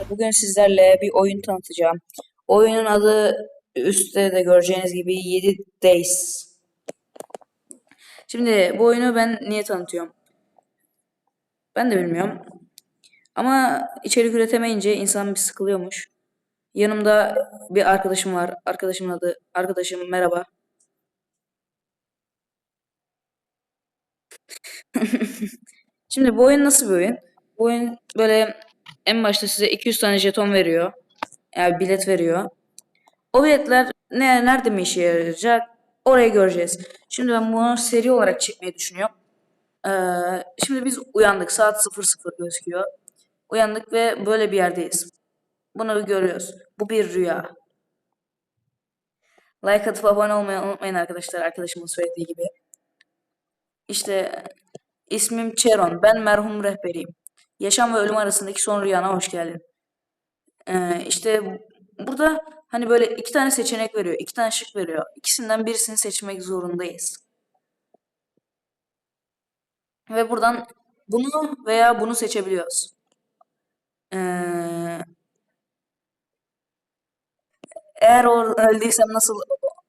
arkadaşlar. Bugün sizlerle bir oyun tanıtacağım. Oyunun adı üstte de göreceğiniz gibi 7 Days. Şimdi bu oyunu ben niye tanıtıyorum? Ben de bilmiyorum. Ama içerik üretemeyince insan bir sıkılıyormuş. Yanımda bir arkadaşım var. Arkadaşımın adı arkadaşım merhaba. Şimdi bu oyun nasıl bir oyun? Bu oyun böyle en başta size 200 tane jeton veriyor. Yani bilet veriyor. O biletler ne nerede mi işe yarayacak? Orayı göreceğiz. Şimdi ben bunu seri olarak çekmeyi düşünüyorum. Ee, şimdi biz uyandık. Saat 00 gözüküyor. Uyandık ve böyle bir yerdeyiz. Bunu görüyoruz. Bu bir rüya. Like atıp abone olmayı unutmayın arkadaşlar. Arkadaşımın söylediği gibi. İşte ismim Çeron. Ben merhum rehberiyim. Yaşam ve ölüm arasındaki son rüyana hoş geldin. Ee, işte burada hani böyle iki tane seçenek veriyor. iki tane şık veriyor. İkisinden birisini seçmek zorundayız. Ve buradan bunu veya bunu seçebiliyoruz. Ee, eğer öldüysem nasıl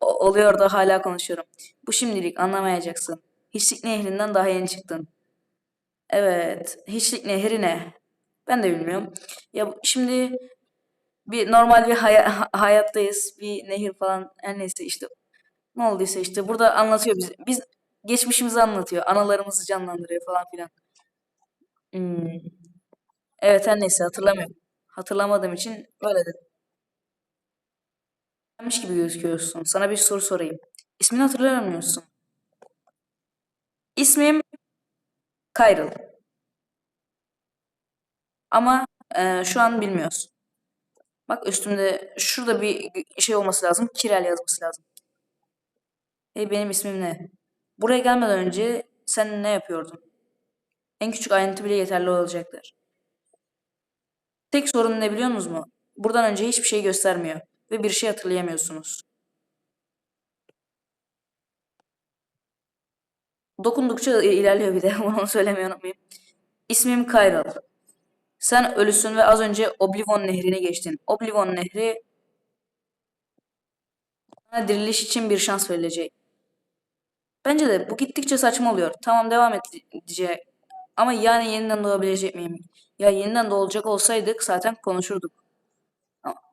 oluyor da hala konuşuyorum. Bu şimdilik anlamayacaksın. Hiçlik nehrinden daha yeni çıktın. Evet, hiçlik nehri ne? Ben de bilmiyorum. Ya şimdi bir normal bir haya- ha- hayattayız. Bir nehir falan her neyse işte ne olduysa işte burada anlatıyor bize. Biz geçmişimizi anlatıyor. Anılarımızı canlandırıyor falan filan. Hmm. Evet her neyse hatırlamıyorum. Hatırlamadığım için böyle dedim. Gelmiş gibi gözüküyorsun. Sana bir soru sorayım. İsmini hatırlamıyor musun? İsmim Kayrıl. Ama e, şu an bilmiyorsun. Bak üstümde şurada bir şey olması lazım. Kirel yazması lazım. Hey benim ismim ne? Buraya gelmeden önce sen ne yapıyordun? En küçük ayrıntı bile yeterli olacaktır. Tek sorun ne biliyor musunuz mu? Buradan önce hiçbir şey göstermiyor ve bir şey hatırlayamıyorsunuz. Dokundukça ilerliyor bir de bunu söylemeyi unutmayayım. İsmim Kayral. Sen ölüsün ve az önce Oblivion nehrini geçtin. Oblivion nehri sana diriliş için bir şans verilecek. Bence de bu gittikçe saçma oluyor. Tamam devam edecek. Ama yani yeniden doğabilecek miyim? Ya yeniden doğacak olsaydık zaten konuşurduk.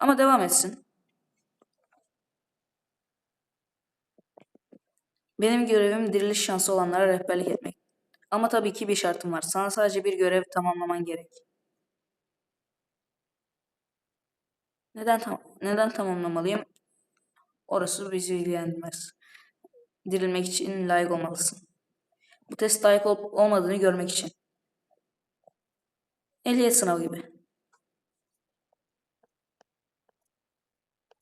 Ama devam etsin. Benim görevim diriliş şansı olanlara rehberlik etmek. Ama tabii ki bir şartım var. Sana sadece bir görev tamamlaman gerek. Neden tam neden tamamlamalıyım? Orası bizi ilgilendirmez. Dirilmek için layık olmalısın. Bu test layık olup olmadığını görmek için. Ehliyet sınavı gibi.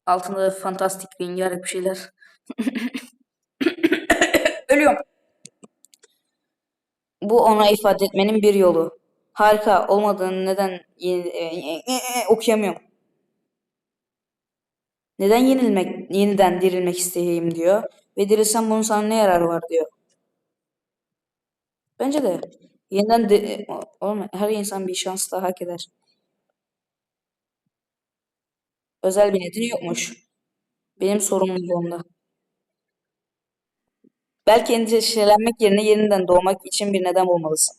Altında fantastik rengarenk bir şeyler. Bu ona ifade etmenin bir yolu. Harika olmadığını neden e, e, e, okuyamıyorum. Neden yenilmek, yeniden dirilmek isteyeyim diyor. Ve dirilsem bunun sana ne yararı var diyor. Bence de yeniden de, oğlum, her insan bir şans daha hak eder. Özel bir nedeni yokmuş. Benim sorumluluğumda. Belki endişelenmek yerine yeniden doğmak için bir neden bulmalısın.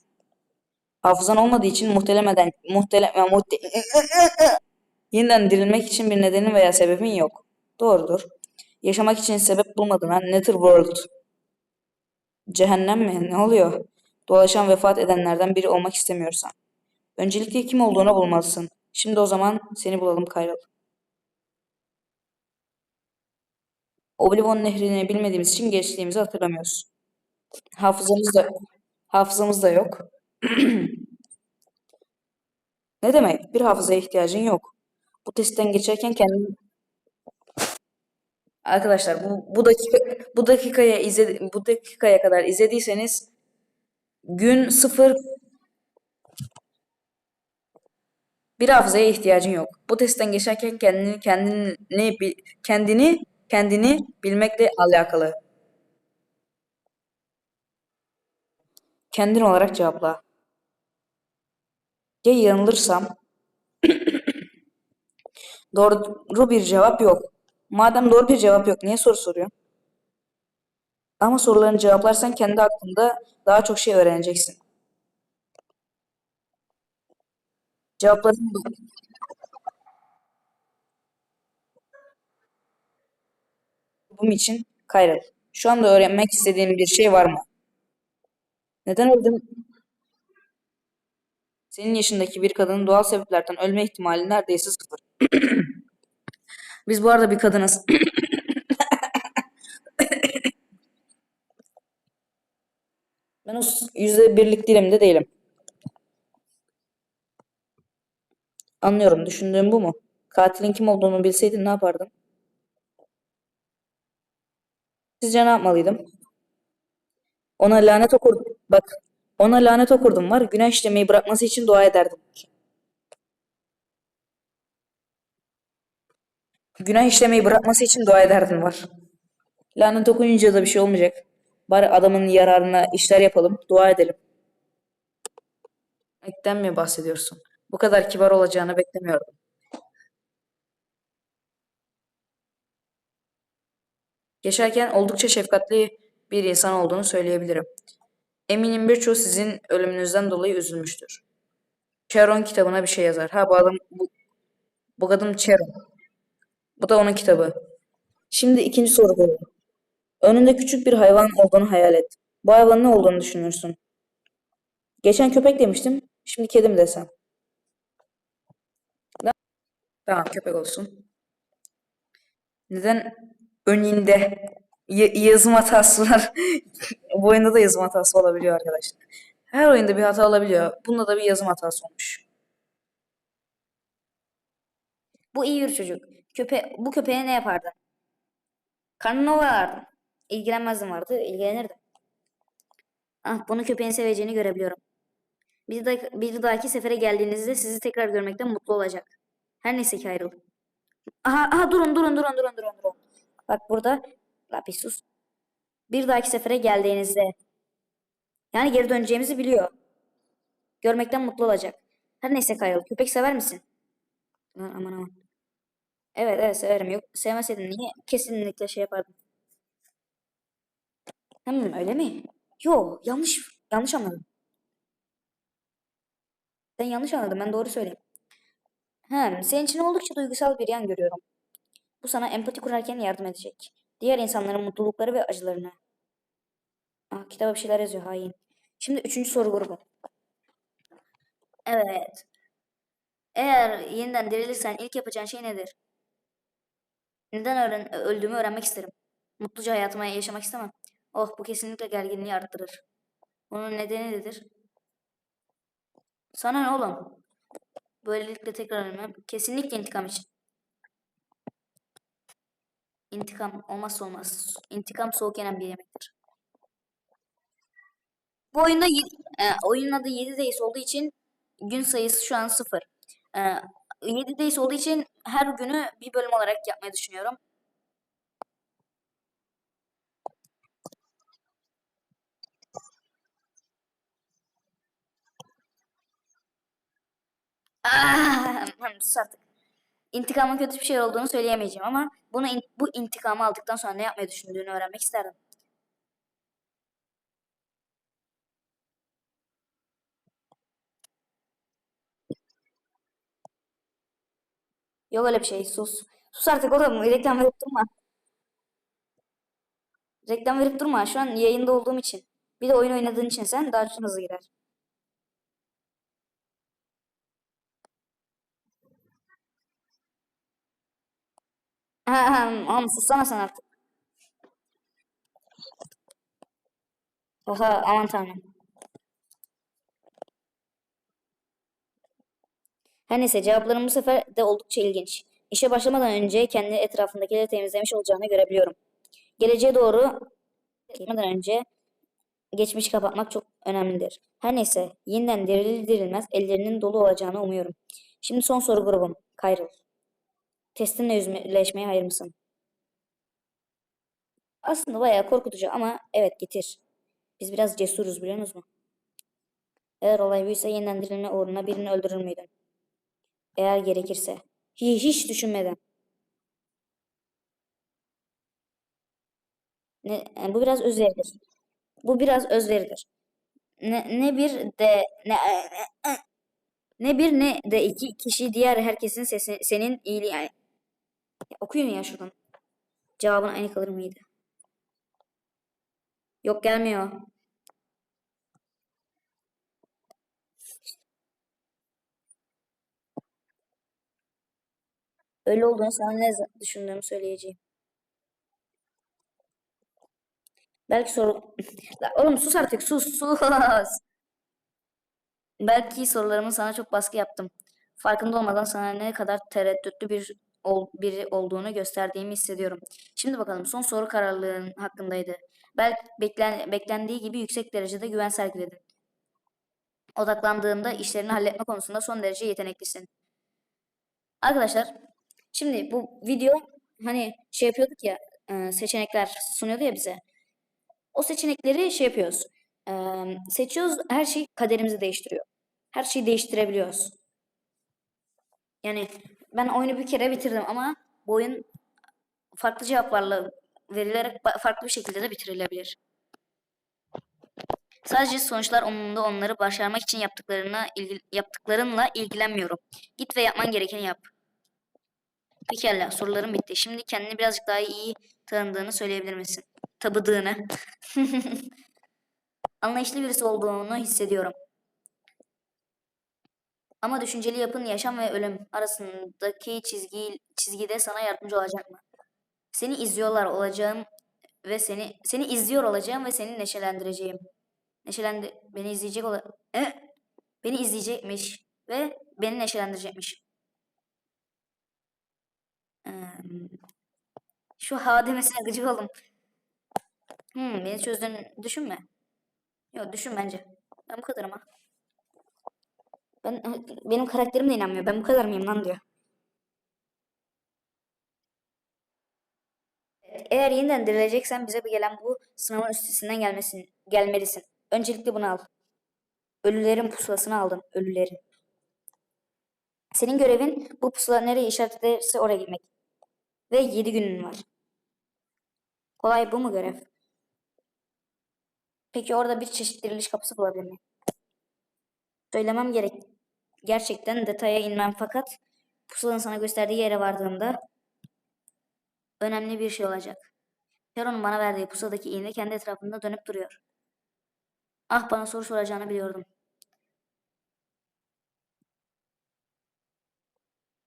Hafızan olmadığı için muhtemelen muhtemelen muhte yeniden dirilmek için bir nedenin veya sebebin yok. Doğrudur. Yaşamak için sebep bulmadın ha. Netherworld. Cehennem mi? Ne oluyor? Dolaşan vefat edenlerden biri olmak istemiyorsan. Öncelikle kim olduğunu bulmalısın. Şimdi o zaman seni bulalım Kayral. Oblivion nehrini bilmediğimiz için geçtiğimizi hatırlamıyoruz. Hafızamız da hafızamız da yok. Ne demek? Bir hafızaya ihtiyacın yok. Bu testten geçerken kendini Arkadaşlar bu bu dakika bu dakikaya izledi bu dakikaya kadar izlediyseniz gün sıfır bir hafızaya ihtiyacın yok. Bu testten geçerken kendini kendini kendini kendini bilmekle alakalı. Kendin olarak cevapla. Ya yanılırsam? Doğru bir cevap yok. Madem doğru bir cevap yok, niye soru soruyorsun? Ama sorularını cevaplarsan kendi hakkında daha çok şey öğreneceksin. Cevapların bunun için Kayral. Şu anda öğrenmek istediğin bir şey var mı? Neden öldün? Senin yaşındaki bir kadının doğal sebeplerden ölme ihtimali neredeyse sıfır. Biz bu arada bir kadınız. Ben o yüzde birlik dilimde değilim. Anlıyorum. Düşündüğüm bu mu? Katilin kim olduğunu bilseydin ne yapardın? Sizce ne yapmalıydım? Ona lanet okurdum. Bak, ona lanet okurdum var. Günah işlemeyi bırakması için dua ederdim. Günah işlemeyi bırakması için dua ederdim var. Lanet okuyunca da bir şey olmayacak. Bari adamın yararına işler yapalım, dua edelim. Ekten mi bahsediyorsun? Bu kadar kibar olacağını beklemiyordum. Geçerken oldukça şefkatli bir insan olduğunu söyleyebilirim. Eminim birçoğu sizin ölümünüzden dolayı üzülmüştür. Cheron kitabına bir şey yazar. Ha bu adam bu, bu kadın Cheron. Bu da onun kitabı. Şimdi ikinci soru geliyor. Önünde küçük bir hayvan olduğunu hayal et. Bu hayvanın ne olduğunu düşünürsün. Geçen köpek demiştim. Şimdi kedi mi desem? Tamam köpek olsun. Neden önünde y- yazım hatası var? Bu oyunda da yazım hatası olabiliyor arkadaşlar. Her oyunda bir hata olabiliyor. Bunda da bir yazım hatası olmuş. Bu iyi bir çocuk. Köpe bu köpeğe ne yapardın? Karnını ovalardım. İlgilenmezdim vardı, ilgilenirdim. Ah, bunu köpeğin seveceğini görebiliyorum. Bir, da bir dahaki sefere geldiğinizde sizi tekrar görmekten mutlu olacak. Her neyse ki ayrıl. Aha, aha durun durun durun durun durun durun. Bak burada Lapis sus. Bir dahaki sefere geldiğinizde yani geri döneceğimizi biliyor. Görmekten mutlu olacak. Her neyse Kyle, köpek sever misin? Lan aman aman. Evet evet severim. Yok sevmeseydin niye kesinlikle şey yapardım. Hmm, öyle mi? Yo yanlış yanlış anladım. Sen yanlış anladın ben doğru söyleyeyim. Hem senin için oldukça duygusal bir yan görüyorum. Bu sana empati kurarken yardım edecek. Diğer insanların mutlulukları ve acılarını. Ah, kitaba bir şeyler yazıyor hain. Şimdi üçüncü soru grubu. Evet. Eğer yeniden dirilirsen ilk yapacağın şey nedir? Neden öğren öldüğümü öğrenmek isterim. Mutluca hayatımı yaşamak istemem. Oh bu kesinlikle gerginliği arttırır. Bunun nedeni nedir? Sana ne oğlum? Böylelikle tekrar ölmem. Kesinlikle intikam için. İntikam olmazsa olmaz. İntikam soğuk yenen bir yemektir. Bu oyunda e, oyunun adı 7 Days olduğu için gün sayısı şu an 0. E, 7 Days olduğu için her günü bir bölüm olarak yapmayı düşünüyorum. Ah, sus artık. İntikamın kötü bir şey olduğunu söyleyemeyeceğim ama bunu in- bu intikamı aldıktan sonra ne yapmayı düşündüğünü öğrenmek isterdim. Yok öyle bir şey. Sus. Sus artık oğlum. Reklam verip durma. Reklam verip durma. Şu an yayında olduğum için. Bir de oyun oynadığın için sen daha hızlı girer. Oğlum sussana sen artık. Oha aman tanrım. Her neyse cevaplarım bu sefer de oldukça ilginç. İşe başlamadan önce kendi etrafındakileri temizlemiş olacağını görebiliyorum. Geleceğe doğru gitmeden önce geçmişi kapatmak çok önemlidir. Her neyse yeniden dirilir dirilmez ellerinin dolu olacağını umuyorum. Şimdi son soru grubum. Kayrıl. Testinle yüzleşmeye hayır mısın? Aslında bayağı korkutucu ama evet getir. Biz biraz cesuruz biliyor musunuz? Eğer olay buysa yeniden dirilme uğruna birini öldürür müydün? Eğer gerekirse. Hiç, hiç düşünmeden. Ne, e, bu biraz özveridir. Bu biraz özveridir. Ne, ne bir de ne, e, ne, e, ne bir ne de iki kişi diğer herkesin sesi, senin iyiliği yani. Ya, okuyun ya şuradan. Cevabın aynı kalır mıydı? Yok gelmiyor. Öyle olduğunu sana ne düşündüğümü söyleyeceğim. Belki soru... Oğlum sus artık sus sus. Belki sorularımın sana çok baskı yaptım. Farkında olmadan sana ne kadar tereddütlü bir ol- biri olduğunu gösterdiğimi hissediyorum. Şimdi bakalım son soru kararlılığın hakkındaydı. Belki beklen, beklendiği gibi yüksek derecede güven sergiledin. Odaklandığında işlerini halletme konusunda son derece yeteneklisin. Arkadaşlar şimdi bu video hani şey yapıyorduk ya e, seçenekler sunuyordu ya bize. O seçenekleri şey yapıyoruz. e, seçiyoruz her şey kaderimizi değiştiriyor. Her şeyi değiştirebiliyoruz. Yani ben oyunu bir kere bitirdim ama bu oyun farklı cevaplarla verilerek farklı bir şekilde de bitirilebilir. Sadece sonuçlar umurumda onları başarmak için yaptıklarına ilgi, yaptıklarınla ilgilenmiyorum. Git ve yapman gerekeni yap. Pekala sorularım bitti. Şimdi kendini birazcık daha iyi tanıdığını söyleyebilir misin? Tabıdığını. Anlayışlı birisi olduğunu hissediyorum. Ama düşünceli yapın yaşam ve ölüm arasındaki çizgi çizgide sana yardımcı olacak mı? Seni izliyorlar olacağım ve seni seni izliyor olacağım ve seni neşelendireceğim. Neşelendi beni izleyecek ola e? beni izleyecekmiş ve beni neşelendirecekmiş. Şu ha demesine gıcık oldum. Hmm, beni çözdüğünü düşünme. Yok düşün bence. Ben bu kadarım ha. Ben benim karakterim de inanmıyor. Ben bu kadar mıyım lan diyor. Eğer yeniden dirileceksen bize gelen bu sınavın üstesinden gelmesin, gelmelisin. Öncelikle bunu al. Ölülerin pusulasını aldım. Ölülerin. Senin görevin bu pusula nereye işaret ederse oraya gitmek. Ve 7 günün var. Kolay bu mu görev? Peki orada bir çeşit diriliş kapısı bulabilir miyim? Söylemem gerek. Gerçekten detaya inmem fakat pusulanın sana gösterdiği yere vardığımda önemli bir şey olacak. Sharon'un bana verdiği pusuladaki iğne kendi etrafında dönüp duruyor. Ah bana soru soracağını biliyordum.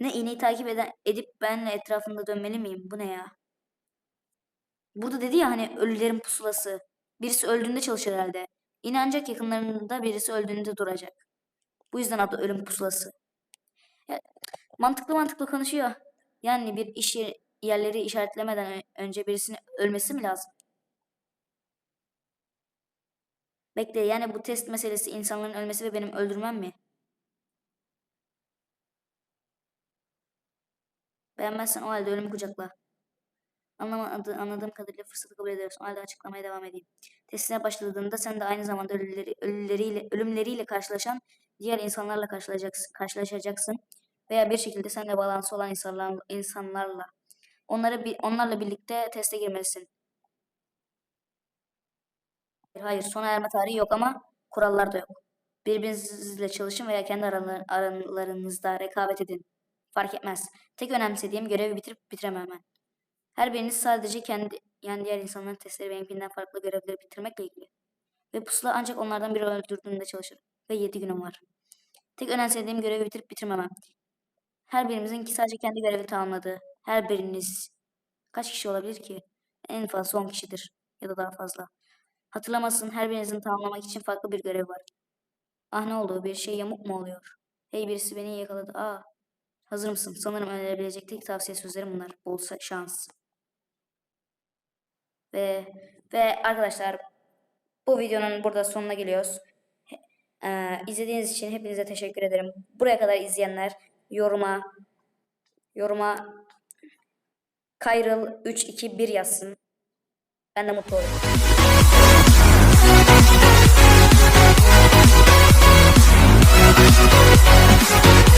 Ne iğneyi takip eden, edip benle etrafında dönmeli miyim? Bu ne ya? Burada dedi ya hani ölülerin pusulası. Birisi öldüğünde çalışır herhalde. İğne ancak yakınlarında birisi öldüğünde duracak. Bu yüzden adı ölüm pusulası. Ya, mantıklı mantıklı konuşuyor. Yani bir iş yer- yerleri işaretlemeden önce birisinin ölmesi mi lazım? Bekle yani bu test meselesi insanların ölmesi ve benim öldürmem mi? Beğenmezsen o halde ölümü kucakla. Anlamadı, anladığım kadarıyla fırsatı kabul ediyoruz. O halde açıklamaya devam edeyim. Testine başladığında sen de aynı zamanda ölüleri, ölüleriyle, ölümleriyle karşılaşan diğer insanlarla karşılaşacaksın, karşılaşacaksın. Veya bir şekilde seninle bağlantısı olan insanlar, insanlarla. Onları bir, onlarla birlikte teste girmelisin. Hayır, sona erme tarihi yok ama kurallar da yok. Birbirinizle çalışın veya kendi aralar- aralarınızda rekabet edin. Fark etmez. Tek önemsediğim görevi bitirip bitirememen. Her biriniz sadece kendi yani diğer insanların testleri benimkinden farklı görevleri bitirmekle ilgili. Ve pusula ancak onlardan biri öldürdüğünde çalışır. Ve 7 günüm var. Tek önemsediğim görevi bitirip bitirmemem. Her birimizinki sadece kendi görevini tamamladığı. Her biriniz kaç kişi olabilir ki? En fazla 10 kişidir. Ya da daha fazla. Hatırlamasın her birinizin tamamlamak için farklı bir görev var. Ah ne oldu? Bir şey yamuk mu oluyor? Hey birisi beni yakaladı. Aa. Hazır mısın? Sanırım önerebilecek tek tavsiye sözlerim bunlar. Bol şans. Ve ve arkadaşlar bu videonun burada sonuna geliyoruz. Ee, izlediğiniz için hepinize teşekkür ederim. Buraya kadar izleyenler yoruma yoruma Kayrıl 321 yazsın. Ben de mutlu olurum.